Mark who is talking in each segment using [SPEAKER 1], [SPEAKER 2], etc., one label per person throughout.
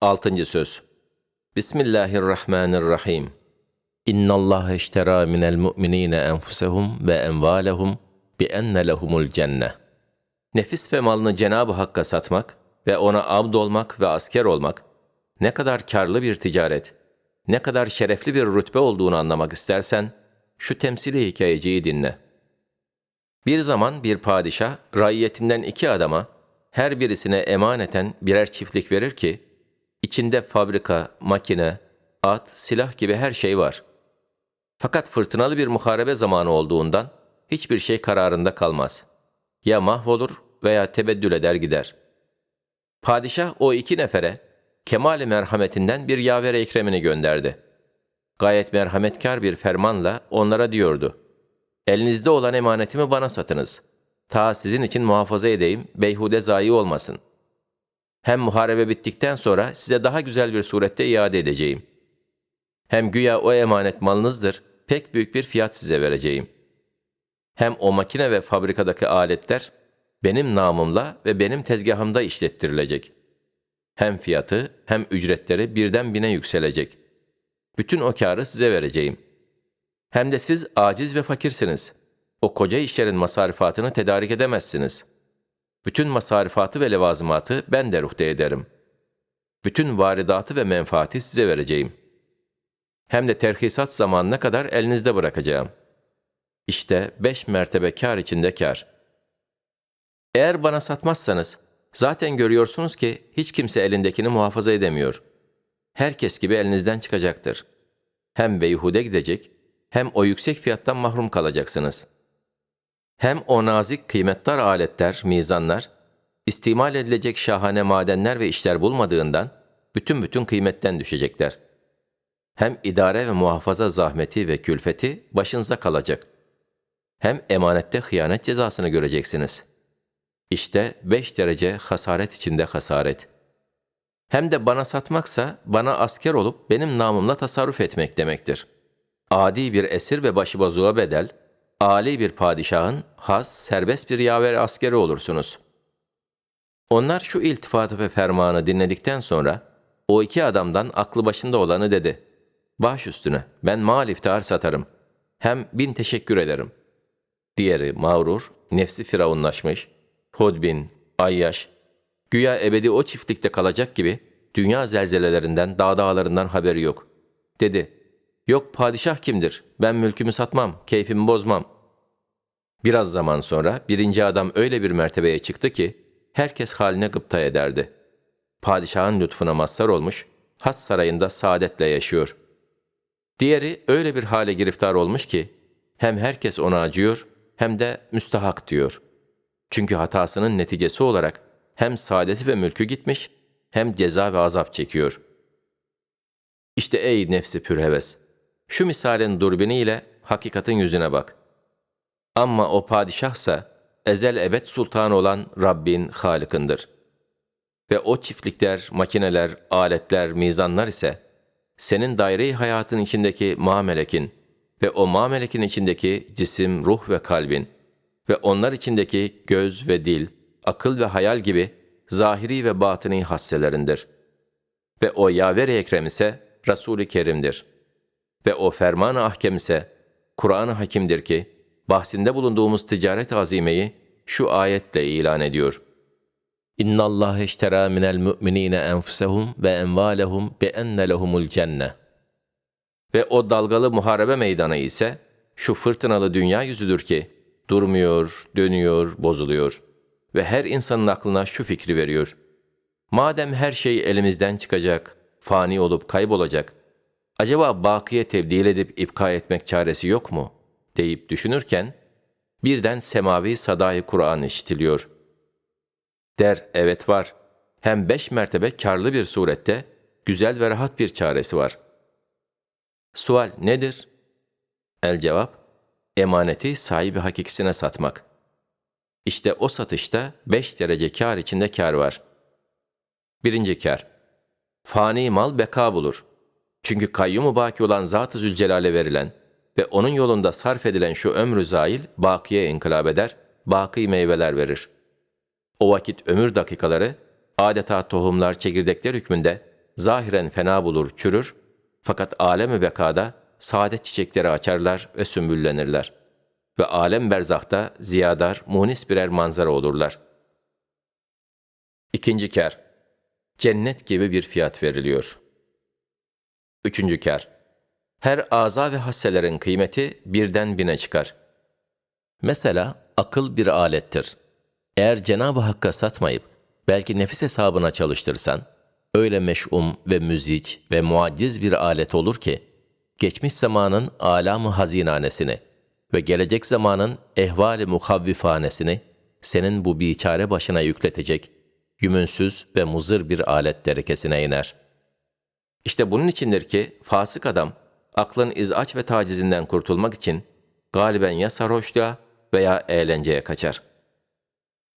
[SPEAKER 1] Altıncı söz. Bismillahirrahmanirrahim. İnna Allah iştera minel mu'minine enfusehum ve envalehum bi enne lehumul cenne. Nefis ve malını Cenab-ı Hakk'a satmak ve ona abd olmak ve asker olmak ne kadar karlı bir ticaret, ne kadar şerefli bir rütbe olduğunu anlamak istersen şu temsili hikayeciyi dinle. Bir zaman bir padişah raiyetinden iki adama her birisine emaneten birer çiftlik verir ki içinde fabrika, makine, at, silah gibi her şey var. Fakat fırtınalı bir muharebe zamanı olduğundan hiçbir şey kararında kalmaz. Ya mahvolur veya tebeddül eder gider. Padişah o iki nefere kemali merhametinden bir yaver ekremini gönderdi. Gayet merhametkar bir fermanla onlara diyordu. Elinizde olan emanetimi bana satınız. Ta sizin için muhafaza edeyim, beyhude zayi olmasın. Hem muharebe bittikten sonra size daha güzel bir surette iade edeceğim. Hem güya o emanet malınızdır, pek büyük bir fiyat size vereceğim. Hem o makine ve fabrikadaki aletler benim namımla ve benim tezgahımda işlettirilecek. Hem fiyatı hem ücretleri birden bine yükselecek. Bütün o karı size vereceğim. Hem de siz aciz ve fakirsiniz. O koca işlerin masarifatını tedarik edemezsiniz. Bütün masarifatı ve levazımatı ben de ruhte ederim. Bütün varidatı ve menfaati size vereceğim. Hem de terhisat zamanına kadar elinizde bırakacağım. İşte beş mertebe kar içinde kar. Eğer bana satmazsanız, zaten görüyorsunuz ki hiç kimse elindekini muhafaza edemiyor. Herkes gibi elinizden çıkacaktır. Hem beyhude gidecek, hem o yüksek fiyattan mahrum kalacaksınız. Hem o nazik kıymetdar aletler, mizanlar, istimal edilecek şahane madenler ve işler bulmadığından bütün bütün kıymetten düşecekler. Hem idare ve muhafaza zahmeti ve külfeti başınıza kalacak. Hem emanette hıyanet cezasını göreceksiniz. İşte beş derece hasaret içinde hasaret. Hem de bana satmaksa bana asker olup benim namımla tasarruf etmek demektir.'' adi bir esir ve başıbozuğa bedel, âli bir padişahın has, serbest bir yaver askeri olursunuz. Onlar şu iltifatı ve fermanı dinledikten sonra, o iki adamdan aklı başında olanı dedi. Baş üstüne, ben mal iftihar satarım. Hem bin teşekkür ederim. Diğeri mağrur, nefsi firavunlaşmış, Hodbin, Ayyaş, güya ebedi o çiftlikte kalacak gibi dünya zelzelelerinden, dağ dağlarından haberi yok. Dedi, Yok padişah kimdir? Ben mülkümü satmam, keyfimi bozmam. Biraz zaman sonra birinci adam öyle bir mertebeye çıktı ki herkes haline gıpta ederdi. Padişahın lütfuna mazhar olmuş, has sarayında saadetle yaşıyor. Diğeri öyle bir hale giriftar olmuş ki hem herkes ona acıyor hem de müstahak diyor. Çünkü hatasının neticesi olarak hem saadeti ve mülkü gitmiş hem ceza ve azap çekiyor. İşte ey nefsi pürheves! Şu misalin durbiniyle hakikatin yüzüne bak. Ama o padişahsa ezel ebed sultan olan Rabbin Halık'ındır. Ve o çiftlikler, makineler, aletler, mizanlar ise senin daire hayatın içindeki mamelekin ve o mamelekin içindeki cisim, ruh ve kalbin ve onlar içindeki göz ve dil, akıl ve hayal gibi zahiri ve batini hasselerindir. Ve o yaver-i ekrem ise Resul-i Kerim'dir.'' Ve o ferman-ı ahkem ise Kur'an-ı Hakim'dir ki, bahsinde bulunduğumuz ticaret azimeyi şu ayetle ilan ediyor. İnna Allah iştera minel mu'minine enfusehum ve envalehum bi enne lehumul cenne. Ve o dalgalı muharebe meydanı ise şu fırtınalı dünya yüzüdür ki durmuyor, dönüyor, bozuluyor ve her insanın aklına şu fikri veriyor. Madem her şey elimizden çıkacak, fani olup kaybolacak, acaba bakiye tebdil edip ipka etmek çaresi yok mu? deyip düşünürken, birden semavi sadayı Kur'an işitiliyor. Der, evet var. Hem beş mertebe karlı bir surette, güzel ve rahat bir çaresi var. Sual nedir? El cevap, emaneti sahibi hakikisine satmak. İşte o satışta beş derece kar içinde kar var. Birinci kar, fani mal beka bulur. Çünkü kayyum baki olan Zat-ı Zülcelal'e verilen ve onun yolunda sarf edilen şu ömrü zail bakiye inkılap eder, baki meyveler verir. O vakit ömür dakikaları adeta tohumlar çekirdekler hükmünde zahiren fena bulur, çürür fakat alem-i bekada saadet çiçekleri açarlar ve sümbüllenirler. Ve alem berzahta ziyadar, munis birer manzara olurlar. İkinci kar, cennet gibi bir fiyat veriliyor. Üçüncü kar, her aza ve hasselerin kıymeti birden bine çıkar. Mesela akıl bir alettir. Eğer Cenab-ı Hakk'a satmayıp belki nefis hesabına çalıştırsan, öyle meş'um ve müzic ve muacciz bir alet olur ki, geçmiş zamanın alamı hazinanesini ve gelecek zamanın ehvali muhavvifanesini senin bu biçare başına yükletecek, gümünsüz ve muzır bir alet derekesine iner. İşte bunun içindir ki fasık adam, aklın izaç ve tacizinden kurtulmak için galiben ya sarhoşluğa veya eğlenceye kaçar.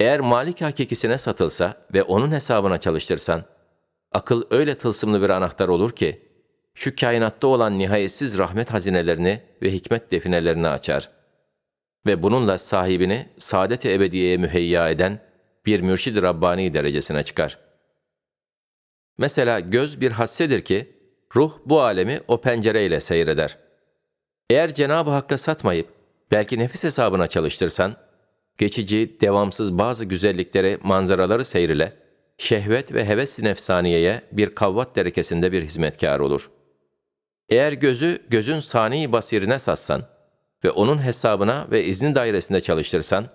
[SPEAKER 1] Eğer malik hakikisine satılsa ve onun hesabına çalıştırsan, akıl öyle tılsımlı bir anahtar olur ki, şu kainatta olan nihayetsiz rahmet hazinelerini ve hikmet definelerini açar. Ve bununla sahibini saadet-i ebediyeye müheyya eden bir mürşid Rabbani derecesine çıkar. Mesela göz bir hassedir ki, ruh bu alemi o pencereyle seyreder. Eğer Cenab-ı Hakk'a satmayıp, belki nefis hesabına çalıştırsan, geçici, devamsız bazı güzellikleri, manzaraları seyrile, şehvet ve heves nefsaniyeye bir kavvat derekesinde bir hizmetkar olur. Eğer gözü gözün sani basirine satsan ve onun hesabına ve izni dairesinde çalıştırsan,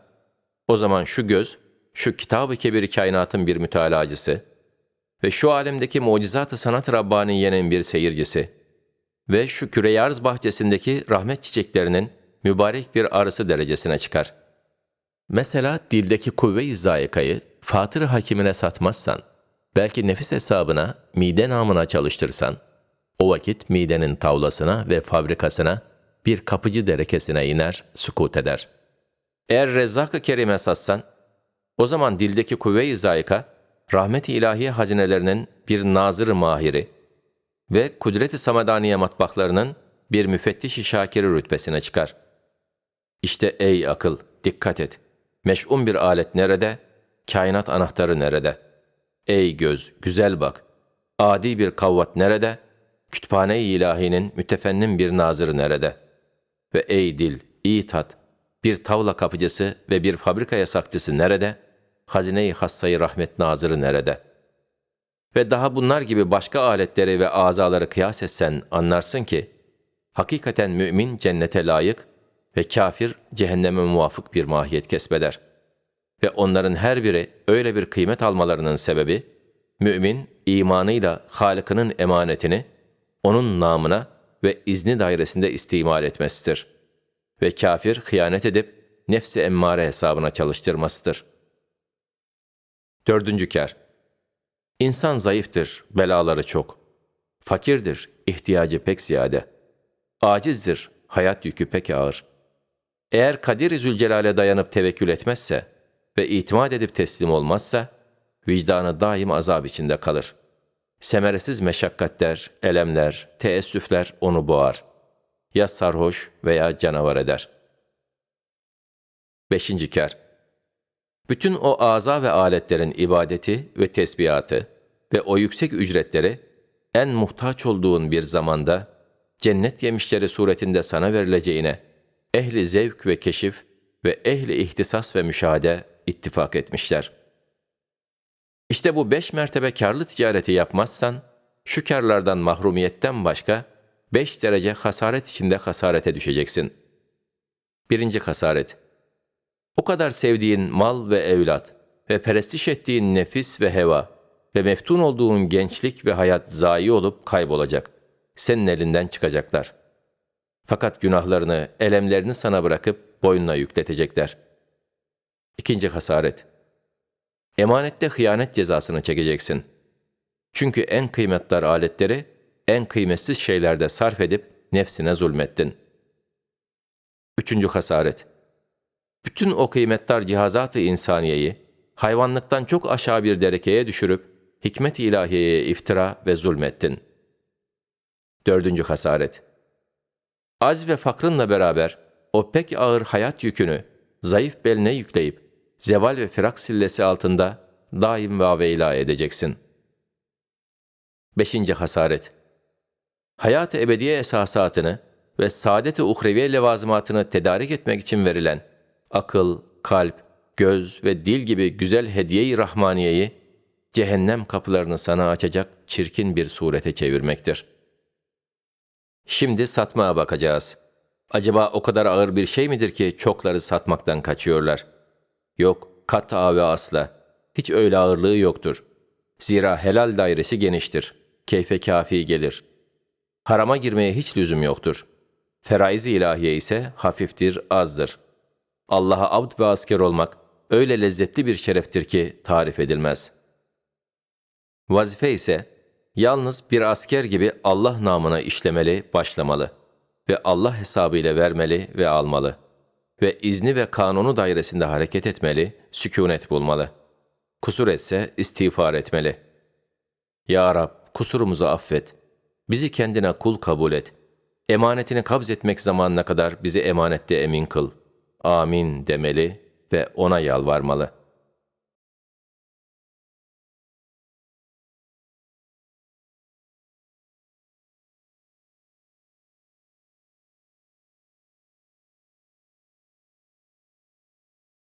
[SPEAKER 1] o zaman şu göz, şu kitab-ı kebir kainatın bir mütalacısı ve şu alemdeki mucizat-ı sanat Rabbaniye'nin bir seyircisi ve şu küreyarz bahçesindeki rahmet çiçeklerinin mübarek bir arısı derecesine çıkar. Mesela dildeki kuvve-i zayikayı fatır hakimine satmazsan, belki nefis hesabına, mide namına çalıştırsan, o vakit midenin tavlasına ve fabrikasına bir kapıcı derekesine iner, sükut eder. Eğer Rezzak-ı Kerim'e satsan, o zaman dildeki kuvve-i zayika, rahmet-i ilahiye hazinelerinin bir nazır mahiri ve kudret-i samadaniye matbaklarının bir müfettiş-i şakiri rütbesine çıkar. İşte ey akıl, dikkat et. Meş'um bir alet nerede? Kainat anahtarı nerede? Ey göz, güzel bak. Adi bir kavvat nerede? Kütüphane-i ilahinin mütefennin bir nazırı nerede? Ve ey dil, iyi tat. Bir tavla kapıcısı ve bir fabrika yasakçısı nerede? Hazine-i hassayı rahmet nazırı nerede? Ve daha bunlar gibi başka aletleri ve azaları kıyas etsen anlarsın ki, hakikaten mümin cennete layık, ve kafir cehenneme muvafık bir mahiyet kesbeder. Ve onların her biri öyle bir kıymet almalarının sebebi, mümin imanıyla Halık'ının emanetini onun namına ve izni dairesinde istimal etmesidir. Ve kafir hıyanet edip nefsi emmare hesabına çalıştırmasıdır. Dördüncü kar. İnsan zayıftır, belaları çok. Fakirdir, ihtiyacı pek ziyade. Acizdir, hayat yükü pek ağır.'' Eğer Kadir-i Zülcelal'e dayanıp tevekkül etmezse ve itimat edip teslim olmazsa, vicdanı daim azap içinde kalır. Semeresiz meşakkatler, elemler, teessüfler onu boğar. Ya sarhoş veya canavar eder. Beşinci kar. Bütün o aza ve aletlerin ibadeti ve tesbihatı ve o yüksek ücretleri en muhtaç olduğun bir zamanda cennet yemişleri suretinde sana verileceğine ehli zevk ve keşif ve ehli ihtisas ve müşahede ittifak etmişler. İşte bu beş mertebe karlı ticareti yapmazsan, şu karlardan mahrumiyetten başka beş derece hasaret içinde hasarete düşeceksin. Birinci hasaret. O kadar sevdiğin mal ve evlat ve perestiş ettiğin nefis ve heva ve meftun olduğun gençlik ve hayat zayi olup kaybolacak. Senin elinden çıkacaklar.'' Fakat günahlarını, elemlerini sana bırakıp boynuna yükletecekler. İkinci hasaret. Emanette hıyanet cezasını çekeceksin. Çünkü en kıymetli aletleri en kıymetsiz şeylerde sarf edip nefsine zulmettin. Üçüncü hasaret. Bütün o kıymetli cihazat-ı insaniyeyi hayvanlıktan çok aşağı bir derekeye düşürüp hikmet-i ilahiyeye iftira ve zulmettin. Dördüncü hasaret az ve fakrınla beraber o pek ağır hayat yükünü zayıf beline yükleyip zeval ve firak sillesi altında daim ve veyla edeceksin. Beşinci hasaret. Hayat-ı ebediye esasatını ve saadet-i uhreviye levazımatını tedarik etmek için verilen akıl, kalp, göz ve dil gibi güzel hediye-i rahmaniyeyi cehennem kapılarını sana açacak çirkin bir surete çevirmektir. Şimdi satmaya bakacağız. Acaba o kadar ağır bir şey midir ki çokları satmaktan kaçıyorlar? Yok, kat'a ve asla. Hiç öyle ağırlığı yoktur. Zira helal dairesi geniştir. Keyfe kafi gelir. Harama girmeye hiç lüzum yoktur. Feraiz-i ilahiye ise hafiftir, azdır. Allah'a abd ve asker olmak öyle lezzetli bir şereftir ki tarif edilmez. Vazife ise yalnız bir asker gibi Allah namına işlemeli, başlamalı ve Allah hesabıyla vermeli ve almalı ve izni ve kanunu dairesinde hareket etmeli, sükunet bulmalı. Kusur etse istiğfar etmeli. Ya Rab, kusurumuzu affet. Bizi kendine kul kabul et. Emanetini kabz etmek zamanına kadar bizi emanette emin kıl. Amin demeli ve ona yalvarmalı.''